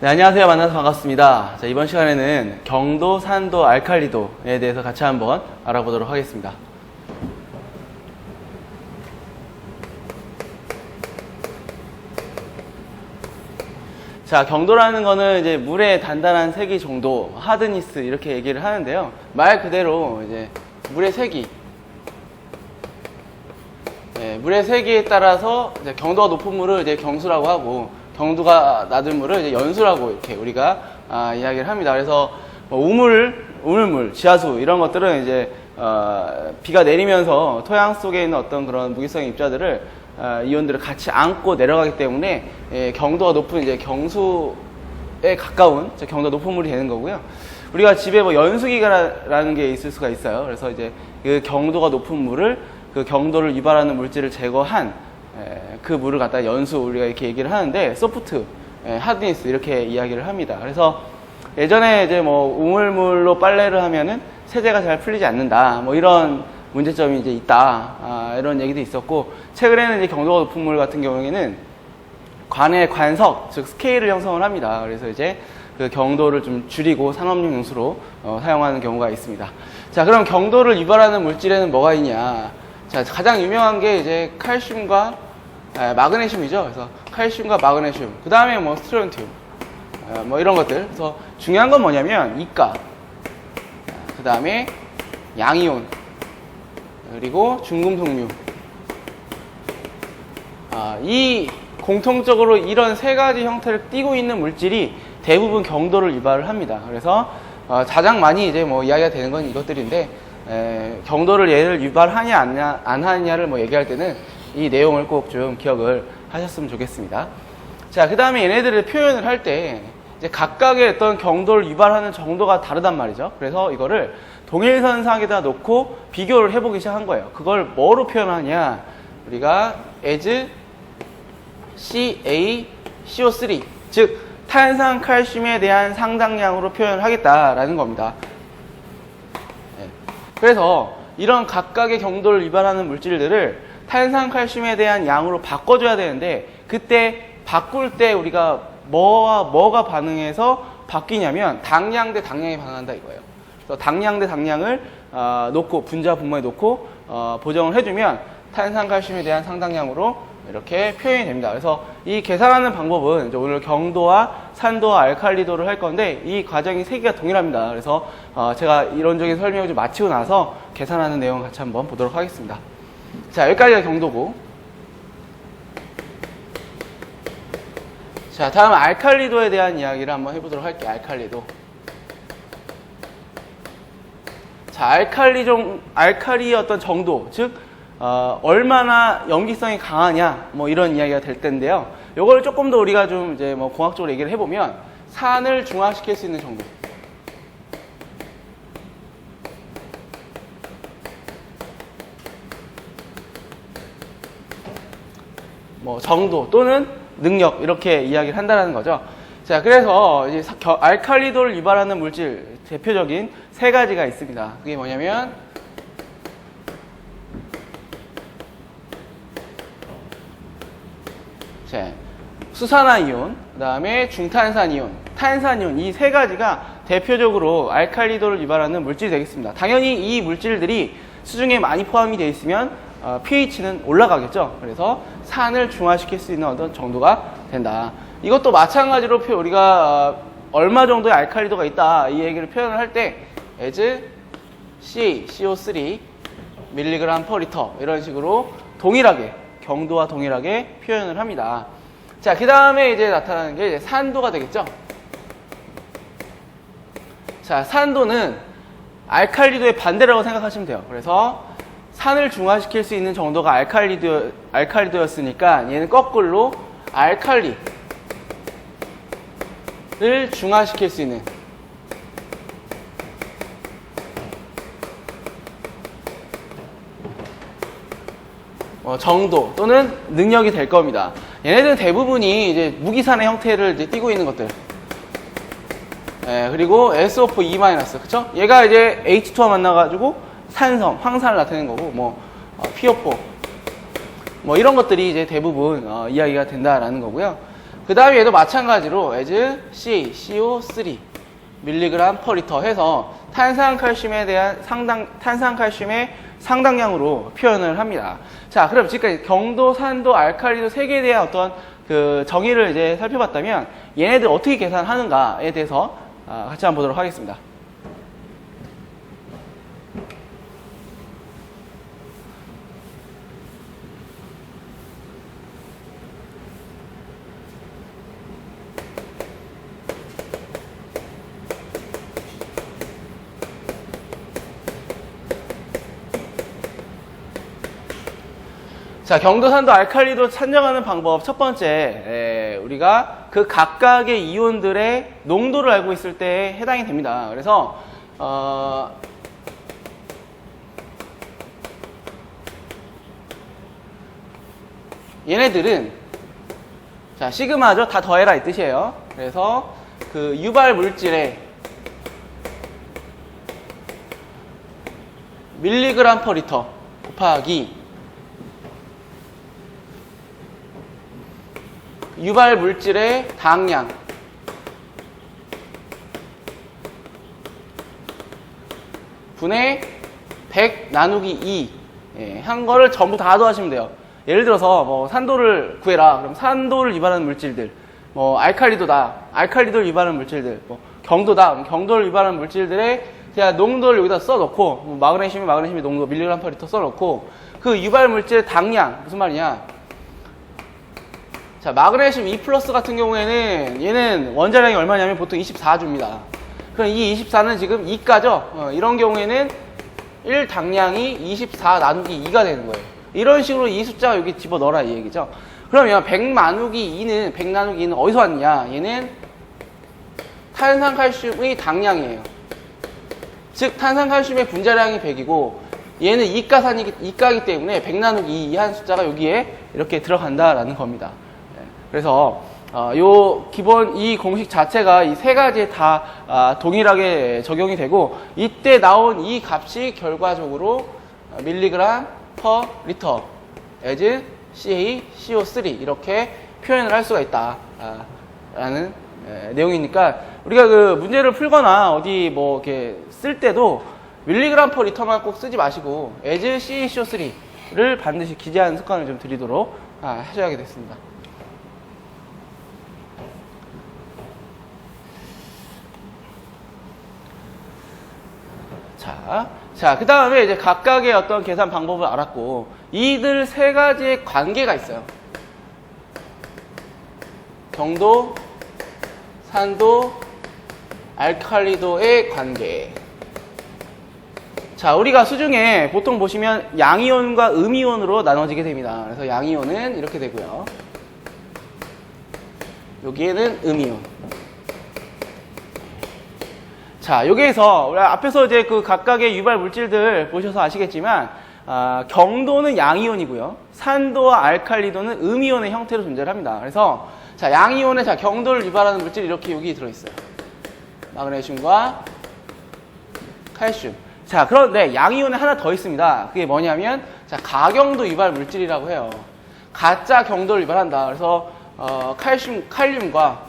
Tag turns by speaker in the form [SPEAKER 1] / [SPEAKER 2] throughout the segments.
[SPEAKER 1] 네, 안녕하세요. 만나서 반갑습니다. 자, 이번 시간에는 경도, 산도, 알칼리도에 대해서 같이 한번 알아보도록 하겠습니다. 자, 경도라는 거는 이제 물의 단단한 세기 정도, 하드니스 이렇게 얘기를 하는데요. 말 그대로 이제 물의 세기, 네, 물의 세기에 따라서 경도가 높은 물을 이제 경수라고 하고 경도가 낮은 물을 이제 연수라고 이렇게 우리가 아, 이야기를 합니다. 그래서 뭐 우물, 우물물, 지하수 이런 것들은 이제 어, 비가 내리면서 토양 속에 있는 어떤 그런 무기성 입자들을 어, 이온들을 같이 안고 내려가기 때문에 예, 경도가 높은 이제 경수에 가까운 경도가 높은 물이 되는 거고요. 우리가 집에 뭐 연수기라는 게 있을 수가 있어요. 그래서 이제 그 경도가 높은 물을 그 경도를 유발하는 물질을 제거한 에, 그 물을 갖다 연수 우리가 이렇게 얘기를 하는데 소프트, 에, 하드니스 이렇게 이야기를 합니다. 그래서 예전에 이제 뭐 우물물로 빨래를 하면은 세제가 잘 풀리지 않는다. 뭐 이런 문제점이 이제 있다. 아, 이런 얘기도 있었고 최근에는 이제 경도가 높은 물 같은 경우에는 관의 관석, 즉 스케일을 형성을 합니다. 그래서 이제 그 경도를 좀 줄이고 산업용 용수로 어, 사용하는 경우가 있습니다. 자, 그럼 경도를 유발하는 물질에는 뭐가 있냐? 자, 가장 유명한 게 이제 칼슘과 아, 마그네슘이죠. 그래서 칼슘과 마그네슘. 그 다음에 뭐 스트론튬, 어, 뭐 이런 것들. 그래서 중요한 건 뭐냐면 이가. 그 다음에 양이온. 그리고 중금속류. 아, 이 공통적으로 이런 세 가지 형태를 띠고 있는 물질이 대부분 경도를 유발을 합니다. 그래서 어, 가장 많이 이제 뭐 이야기가 되는 건 이것들인데 에, 경도를 얘를 유발하냐 안, 하냐- 안 하냐를 뭐 얘기할 때는 이 내용을 꼭 좀 기억을 하셨으면 좋겠습니다. 자, 그 다음에 얘네들을 표현을 할 때 이제 각각의 어떤 경도를 유발하는 정도가 다르단 말이죠. 그래서 이거를 동일선상에다 놓고 비교를 해보기 시작한 거예요. 그걸 뭐로 표현하냐? 우리가 as CaCO3 즉 탄산 칼슘에 대한 상당량으로 표현을 하겠다라는 겁니다. 네. 그래서 이런 각각의 경도를 유발하는 물질들을 탄산 칼슘에 대한 양으로 바꿔줘야 되는데 그때 바꿀 때 우리가 뭐와 뭐가 반응해서 바뀌냐면 당량 대 당량이 반응한다 이거예요. 그래서 당량 대 당량을 어, 놓고 분자 분모에 놓고 어, 보정을 해주면 탄산 칼슘에 대한 상당량으로 이렇게 표현이 됩니다. 그래서 이 계산하는 방법은 오늘 경도와 산도와 알칼리도를 할 건데 이 과정이 세 개가 동일합니다. 그래서 어, 제가 이론적인 설명을 좀 마치고 나서 계산하는 내용 같이 한번 보도록 하겠습니다. 자 여기까지가 경도고 자 다음 알칼리도에 대한 이야기를 한번 해보도록 할게요. 알칼리도 자 알칼리 종 알칼리의 어떤 정도 즉 어, 얼마나 염기성이 강하냐 뭐 이런 이야기가 될 텐데요. 요걸 조금 더 우리가 좀 이제 뭐 공학적으로 얘기를 해보면 산을 중화시킬 수 있는 정도. 정도 또는 능력 이렇게 이야기를 한다는 거죠. 자, 그래서 이제 알칼리도를 유발하는 물질 대표적인 세 가지가 있습니다. 그게 뭐냐면 자, 수산화 이온, 그 다음에 중탄산 이온, 탄산 이온 이 세 가지가 대표적으로 알칼리도를 유발하는 물질이 되겠습니다. 당연히 이 물질들이 수중에 많이 포함이 되어 있으면 어, pH는 올라가겠죠. 그래서 산을 중화시킬 수 있는 어떤 정도가 된다. 이것도 마찬가지로 표- 우리가 어, 얼마 정도의 알칼리도가 있다 이 얘기를 표현을 할 때 as C, CO3 밀리그램 퍼 리터 이런 식으로 동일하게 경도와 동일하게 표현을 합니다. 자, 그 다음에 이제 나타나는 게 이제 산도가 되겠죠. 자, 산도는 알칼리도의 반대라고 생각하시면 돼요. 그래서 산을 중화시킬 수 있는 정도가 알칼리도, 알칼리도였으니까 얘는 거꾸로 알칼리를 중화시킬 수 있는 어, 정도 또는 능력이 될 겁니다. 얘네들은 대부분이 이제 무기산의 형태를 이제 띠고 있는 것들. 예, 그리고 SO4 2 그쵸? 얘가 이제 H2와 만나가지고 산성, 황산을 나타내는 거고, 뭐, 어, PO4. 뭐 이런 것들이 이제 대부분 어, 이야기가 된다라는 거고요. 그 다음에 얘도 마찬가지로 as C, CO3 밀리그램 퍼 리터 해서 탄산칼슘에 대한 상당 탄산칼슘의 상당량으로 표현을 합니다. 자, 그럼 지금까지 경도, 산도, 알칼리도 세 개에 대한 어떤 그 정의를 이제 살펴봤다면 얘네들 어떻게 계산하는가에 대해서 아, 같이 한번 보도록 하겠습니다. 자, 경도, 산도, 알칼리도 산정하는 방법 첫 번째, 에, 우리가 그 각각의 이온들의 농도를 알고 있을 때 해당이 됩니다. 그래서 어, 얘네들은 자 시그마죠, 다 더해라 이 뜻이에요. 그래서 그 유발 물질의 밀리그램 퍼 리터 곱하기 유발 물질의 당량 분의 100 나누기 2 예, 한 거를 전부 다 더하시면 돼요. 예를 들어서 뭐 산도를 구해라. 그럼 산도를 유발하는 물질들, 뭐 알칼리도다. 알칼리도를 유발하는 물질들, 뭐 경도다. 경도를 유발하는 물질들의 제가 농도를 여기다 써놓고 뭐 마그네슘이 마그네슘의 농도 밀리그램 퍼 리터 써놓고 그 유발 물질의 당량 무슨 말이냐? 자, 마그네슘 2 플러스 같은 경우에는 얘는 원자량이 얼마냐면 보통 24주입니다. 그럼 이 24는 지금 2가죠? 어, 이런 경우에는 1 당량이 24 나누기 2가 되는 거예요. 이런 식으로 이 숫자 여기 집어 넣어라 이 얘기죠. 그러면 100 나누기 2는 100 나누기 2는 어디서 왔느냐? 얘는 탄산칼슘의 당량이에요. 즉 탄산칼슘의 분자량이 100이고 얘는 이가산이기 이가기 때문에 100 나누기 2한 숫자가 여기에 이렇게 들어간다라는 겁니다. 네. 그래서 어, 요 기본 이 공식 자체가 이 세 가지에 다 아, 동일하게 적용이 되고 이때 나온 이 값이 결과적으로 밀리그램 퍼 리터 as CA CO3 이렇게 표현을 할 수가 있다 아, 라는 에, 내용이니까 우리가 그 문제를 풀거나 어디 뭐 이렇게 쓸 때도 밀리그램 퍼 리터만 꼭 쓰지 마시고 as CA CO3를 반드시 기재하는 습관을 좀 들이도록 아, 하셔야겠습니다. 자, 자, 그 다음에 이제 각각의 어떤 계산 방법을 알았고, 이들 세 가지의 관계가 있어요. 경도, 산도, 알칼리도의 관계. 자, 우리가 수중에 보통 보시면 양이온과 음이온으로 나눠지게 됩니다. 그래서 양이온은 이렇게 되고요. 여기에는 음이온. 자, 여기에서 우리 앞에서 이제 그 각각의 유발 물질들 보셔서 아시겠지만 아, 경도는 양이온이고요. 산도와 알칼리도는 음이온의 형태로 존재를 합니다. 그래서 자, 양이온의 자, 경도를 유발하는 물질이 이렇게 여기 들어 있어요. 마그네슘과 칼슘. 자, 그런데 양이온에 하나 더 있습니다. 그게 뭐냐면 자, 가경도 유발 물질이라고 해요. 가짜 경도를 유발한다. 그래서 어, 칼슘, 칼륨과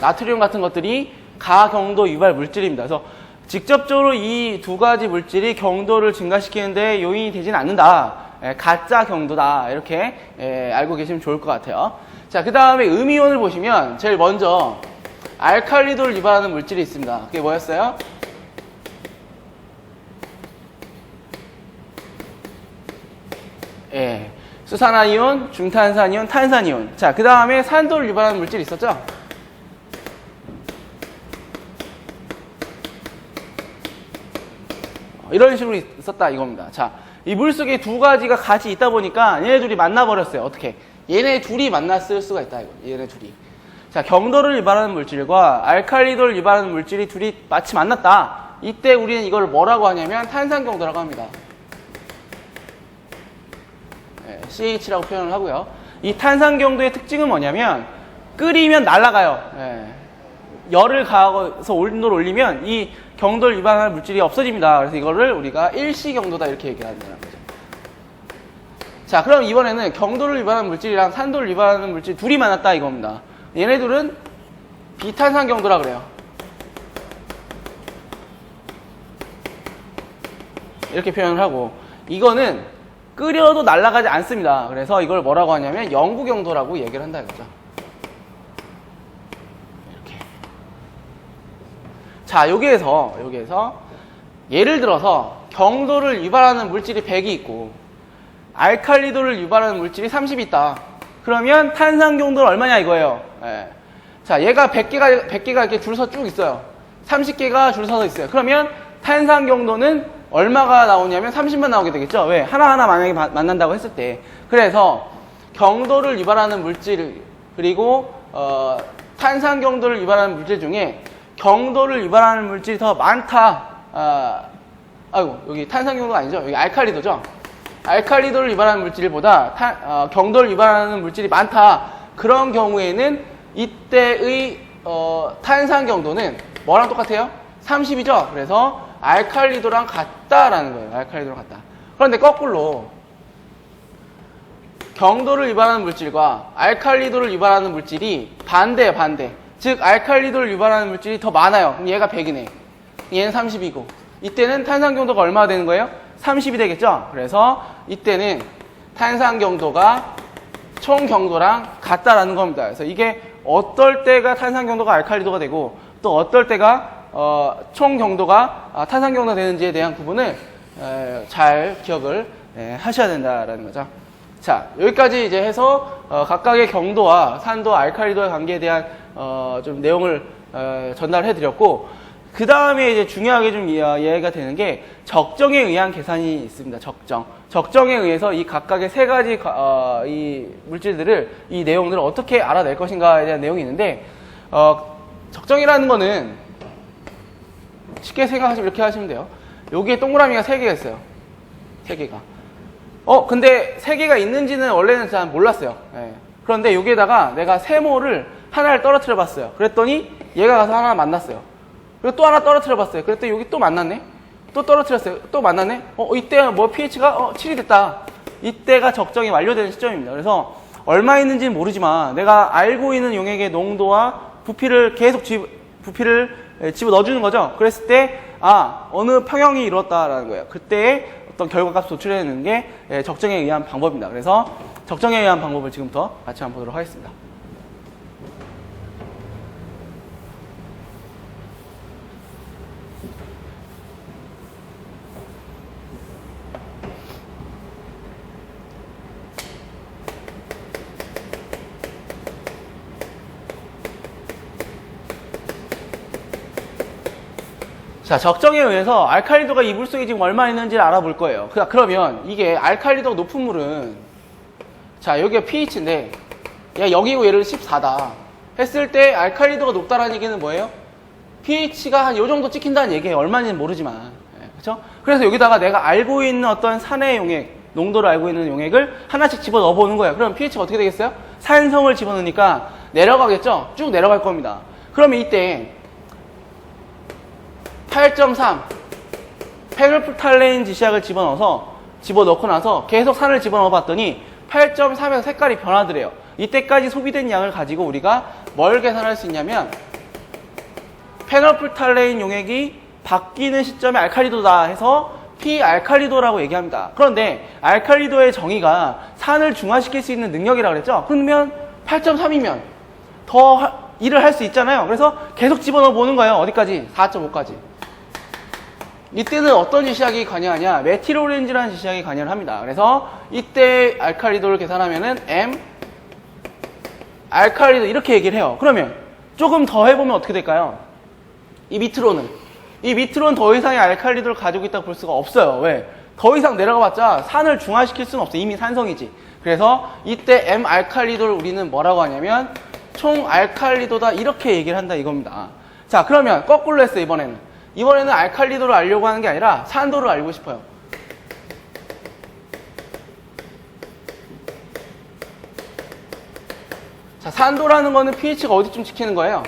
[SPEAKER 1] 나트륨 같은 것들이 가경도 유발 물질입니다. 그래서 직접적으로 이 두 가지 물질이 경도를 증가시키는데 요인이 되지는 않는다. 예, 가짜 경도다. 이렇게 예, 알고 계시면 좋을 것 같아요. 자, 그 다음에 음이온을 보시면 제일 먼저 알칼리도를 유발하는 물질이 있습니다. 그게 뭐였어요? 예. 수산화이온, 중탄산이온, 탄산이온. 자, 그 다음에 산도를 유발하는 물질이 있었죠? 이런 식으로 있었다 이겁니다. 자, 이 물속에 두 가지가 같이 있다 보니까 얘네 둘이 만나버렸어요. 어떻게? 얘네 둘이 만났을 수가 있다 이거. 얘네 둘이. 자, 경도를 유발하는 물질과 알칼리도를 유발하는 물질이 둘이 마치 만났다. 이때 우리는 이걸 뭐라고 하냐면 탄산 경도라고 합니다. 네, CH라고 표현을 하고요. 이 탄산 경도의 특징은 뭐냐면 끓이면 날아가요. 네. 열을 가해서 온도를 올리면 이 경도를 유발하는 물질이 없어집니다. 그래서 이거를 우리가 일시 경도다 이렇게 얘기하는 거죠. 자, 그럼 이번에는 경도를 위반하는 물질이랑 산도를 위반하는 물질 둘이 만났다 이겁니다. 얘네들은 비탄산 경도라 그래요. 이렇게 표현을 하고 이거는 끓여도 날아가지 않습니다. 그래서 이걸 뭐라고 하냐면 영구 경도라고 얘기를 한다 이거죠. 이렇게. 자, 여기에서 여기에서 예를 들어서 경도를 유발하는 물질이 100이 있고 알칼리도를 유발하는 물질이 30이 있다. 그러면 탄산 경도는 얼마냐 이거예요. 예. 자, 얘가 100개가 100개가 이렇게 줄 서 쭉 있어요. 30개가 줄 서서 있어요. 그러면 탄산 경도는 얼마가 나오냐면 30만 나오게 되겠죠. 왜? 하나하나 만약에 마- 만난다고 했을 때. 그래서 경도를 유발하는 물질 그리고 어, 탄산 경도를 유발하는 물질 중에 경도를 유발하는 물질이 더 많다. 아, 아이고 여기 탄산 경도가 아니죠. 여기 알칼리도죠. 알칼리도를 유발하는 물질보다 탄- 어, 경도를 유발하는 물질이 많다. 그런 경우에는 이때의 어, 탄산 경도는 뭐랑 똑같아요? 30이죠. 그래서 알칼리도랑 같다라는 거예요. 알칼리도랑 같다. 그런데 거꾸로 경도를 유발하는 물질과 알칼리도를 유발하는 물질이 반대예요, 반대. 즉, 알칼리도를 유발하는 물질이 더 많아요. 그럼 얘가 100이네. 얘는 30이고. 이때는 탄산 경도가 얼마가 되는 거예요? 30이 되겠죠? 그래서 이때는 탄산 경도가 총 경도랑 같다라는 겁니다. 그래서 이게 어떨 때가 탄산 경도가 알칼리도가 되고 또 어떨 때가 어, 총 경도가 아, 탄산 경도가 되는지에 대한 구분을 에, 잘 기억을 에, 하셔야 된다라는 거죠. 자 여기까지 이제 해서 어, 각각의 경도와 산도, 알칼리도의 관계에 대한 어, 좀 내용을 어, 전달해 드렸고 그 다음에 이제 중요하게 좀 이해- 이해가 되는 게 적정에 의한 계산이 있습니다. 적정. 적정에 의해서 이 각각의 세 가지 과- 어, 이 물질들을 이 내용들을 어떻게 알아낼 것인가에 대한 내용이 있는데 어, 적정이라는 거는 쉽게 생각하시면 이렇게 하시면 돼요. 여기에 동그라미가 세 개가 있어요. 세 개가. 어, 근데 세 개가 있는지는 원래는 잘 몰랐어요. 예. 그런데 여기에다가 내가 세모를 하나를 떨어뜨려 봤어요. 그랬더니 얘가 가서 하나 만났어요. 그리고 또 하나 떨어뜨려 봤어요. 그랬더니 여기 또 만났네? 또 떨어뜨렸어요. 또 만났네? 어, 이때 뭐 pH가 어, 7이 됐다. 이때가 적정이 완료되는 시점입니다. 그래서 얼마 있는지는 모르지만 내가 알고 있는 용액의 농도와 부피를 계속 집, 부피를 에, 집어 넣어주는 거죠. 그랬을 때, 아, 어느 평형이 이루었다라는 거예요. 그때 어떤 결과값 도출해내는 게 에, 적정에 의한 방법입니다. 그래서 적정에 의한 방법을 지금부터 같이 한번 보도록 하겠습니다. 자, 적정에 의해서 알칼리도가 이 물 속에 지금 얼마 있는지를 알아볼 거예요. 그- 그러면 이게 알칼리도가 높은 물은 자, 여기가 pH인데 야, 여기고 얘를 14다. 했을 때 알칼리도가 높다라는 얘기는 뭐예요? pH가 한 요 정도 찍힌다는 얘기예요. 얼마인지는 모르지만. 그렇죠? 그래서 여기다가 내가 알고 있는 어떤 산의 용액, 농도를 알고 있는 용액을 하나씩 집어 넣어 보는 거예요. 그럼 pH가 어떻게 되겠어요? 산성을 집어 넣으니까 내려가겠죠? 쭉 내려갈 겁니다. 그러면 이때 8.3 페놀프탈레인 지시약을 집어넣어서 집어넣고 나서 계속 산을 집어넣어 봤더니 8.3에서 색깔이 변하더래요. 이때까지 소비된 양을 가지고 우리가 뭘 계산할 수 있냐면 페놀프탈레인 용액이 바뀌는 시점에 알칼리도다 해서 P알칼리도라고 얘기합니다. 그런데 알칼리도의 정의가 산을 중화시킬 수 있는 능력이라고 그랬죠? 그러면 8.3이면 더 하- 일을 할 수 있잖아요. 그래서 계속 집어넣어 보는 거예요. 어디까지? 4.5까지. 이때는 어떤 지시약이 관여하냐? 메틸오렌지라는 지시약이 관여를 합니다. 그래서 이때 알칼리도를 계산하면은 M 알칼리도 이렇게 얘기를 해요. 그러면 조금 더 해보면 어떻게 될까요? 이 밑으로는 이 밑으로는 더 이상의 알칼리도를 가지고 있다고 볼 수가 없어요. 왜? 더 이상 내려가봤자 산을 중화시킬 수는 없어. 이미 산성이지. 그래서 이때 M 알칼리도를 우리는 뭐라고 하냐면 총 알칼리도다 이렇게 얘기를 한다 이겁니다. 자 그러면 거꾸로 했어요 이번에는. 이번에는 알칼리도를 알려고 하는 게 아니라 산도를 알고 싶어요. 자 산도라는 거는 pH가 어디쯤 지키는 거예요?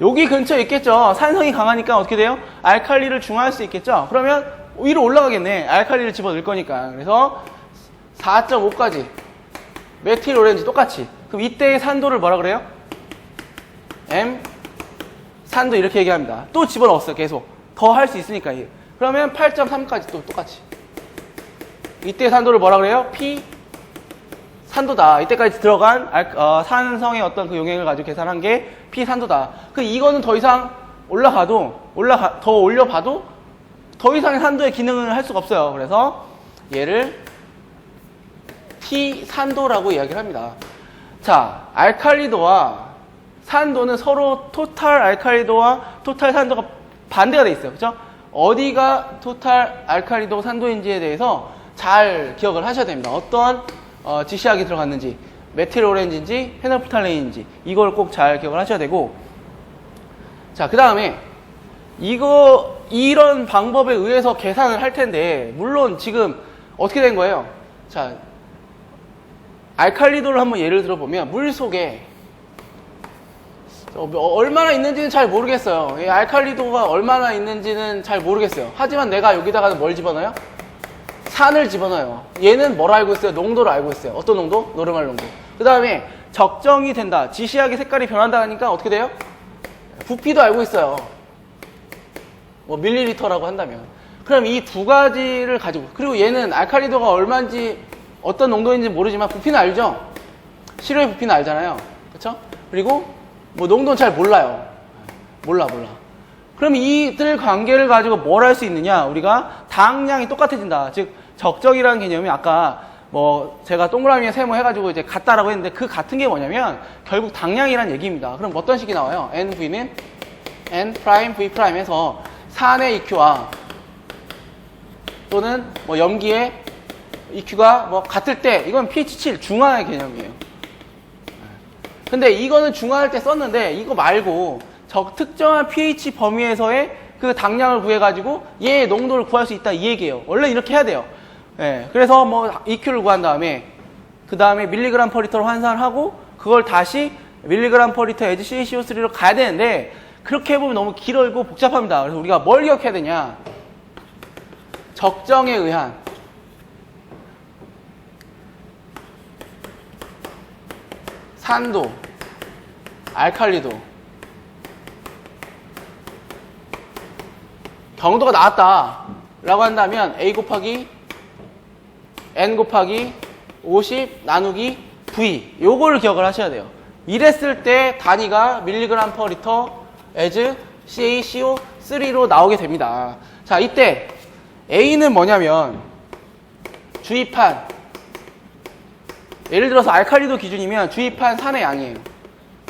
[SPEAKER 1] 여기 근처에 있겠죠. 산성이 강하니까 어떻게 돼요? 알칼리를 중화할 수 있겠죠. 그러면 위로 올라가겠네. 알칼리를 집어넣을 거니까. 그래서 4.5까지. 메틸 오렌지 똑같이. 그럼 이때의 산도를 뭐라 그래요? M 산도 이렇게 얘기합니다. 또 집어넣었어요, 계속. 더 할 수 있으니까. 그러면 8.3까지 또 똑같이. 이때 산도를 뭐라 그래요? P 산도다. 이때까지 들어간 알- 어, 산성의 어떤 그 용액을 가지고 계산한 게 P 산도다. 그 이거는 더 이상 올라가도 올라가 더 올려봐도 더 이상의 산도의 기능을 할 수가 없어요. 그래서 얘를 T 산도라고 이야기를 합니다. 자, 알칼리도와 산도는 서로 토탈 알칼리도와 토탈 산도가 반대가 돼 있어요. 그렇죠? 어디가 토탈 알칼리도 산도인지에 대해서 잘 기억을 하셔야 됩니다. 어떤 어, 지시학이 들어갔는지, 메틸 오렌지인지, 페놀프탈레인인지 이걸 꼭 잘 기억을 하셔야 되고 자, 그 다음에 이거 이런 방법에 의해서 계산을 할 텐데 물론 지금 어떻게 된 거예요? 자, 알칼리도를 한번 예를 들어 보면 물 속에 어, 뭐 얼마나 있는지는 잘 모르겠어요. 이 알칼리도가 얼마나 있는지는 잘 모르겠어요. 하지만 내가 여기다가 뭘 집어넣어요? 산을 집어넣어요. 얘는 뭘 알고 있어요? 농도를 알고 있어요. 어떤 농도? 노르말 농도. 그 다음에 적정이 된다. 지시하게 색깔이 변한다니까 어떻게 돼요? 부피도 알고 있어요. 뭐 밀리리터라고 한다면. 그럼 이 두 가지를 가지고 그리고 얘는 알칼리도가 얼마인지 어떤 농도인지 모르지만 부피는 알죠. 시료의 부피는 알잖아요. 그렇죠? 그리고 뭐 농도는 잘 몰라요. 몰라 몰라. 그럼 이들 관계를 가지고 뭘 할 수 있느냐? 우리가 당량이 똑같아진다. 즉 적정이라는 개념이 아까 뭐 제가 동그라미에 세모 해가지고 이제 같다라고 했는데 그 같은 게 뭐냐면 결국 당량이란 얘기입니다. 그럼 어떤 식이 나와요? NV는 N 프라임 V 프라임에서 산의 EQ와 또는 뭐 염기의 EQ가 뭐 같을 때 이건 pH 7 중화의 개념이에요. 근데 이거는 중화할 때 썼는데 이거 말고 적 특정한 pH 범위에서의 그 당량을 구해가지고 얘의 농도를 구할 수 있다 이 얘기예요. 원래 이렇게 해야 돼요. 예, 그래서 뭐 EQ를 구한 다음에 그 다음에 밀리그램 퍼 리터로 환산을 하고 그걸 다시 밀리그램 퍼 리터 에즈 CaCO3로 가야 되는데 그렇게 해보면 너무 길어지고 복잡합니다. 그래서 우리가 뭘 기억해야 되냐? 적정에 의한 산도, 알칼리도, 경도가 나왔다 라고 한다면 A 곱하기 N 곱하기 50 나누기 V. 요거를 기억을 하셔야 돼요. 이랬을 때 단위가 밀리그램 퍼 리터 as CaCO3로 나오게 됩니다. 자 이때 A는 뭐냐면 주입한 예를 들어서 알칼리도 기준이면 주입한 산의 양이에요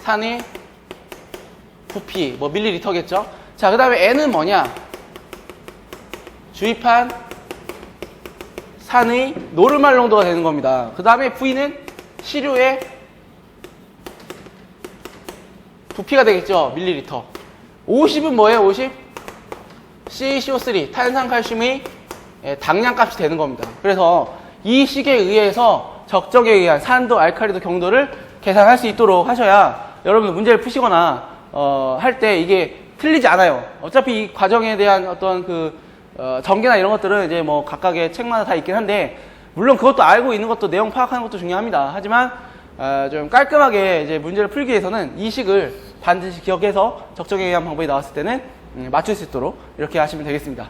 [SPEAKER 1] 산의 부피 뭐 밀리리터겠죠 자 그 다음에 N은 뭐냐 주입한 산의 노르말 농도가 되는 겁니다. 그 다음에 V는 시료의 부피가 되겠죠. 밀리리터. 50은 뭐예요? 50? CaCO3, 탄산칼슘의 예, 당량값이 되는 겁니다. 그래서 이 식에 의해서 적정에 의한 산도, 알칼리도 경도를 계산할 수 있도록 하셔야 여러분 문제를 푸시거나 어, 할 때 이게 틀리지 않아요. 어차피 이 과정에 대한 어떤 그 어, 전개나 이런 것들은 이제 뭐 각각의 책마다 다 있긴 한데 물론 그것도 알고 있는 것도 내용 파악하는 것도 중요합니다. 하지만 어, 좀 깔끔하게 이제 문제를 풀기 위해서는 이 식을 반드시 기억해서 적정에 의한 방법이 나왔을 때는 음, 맞출 수 있도록 이렇게 하시면 되겠습니다.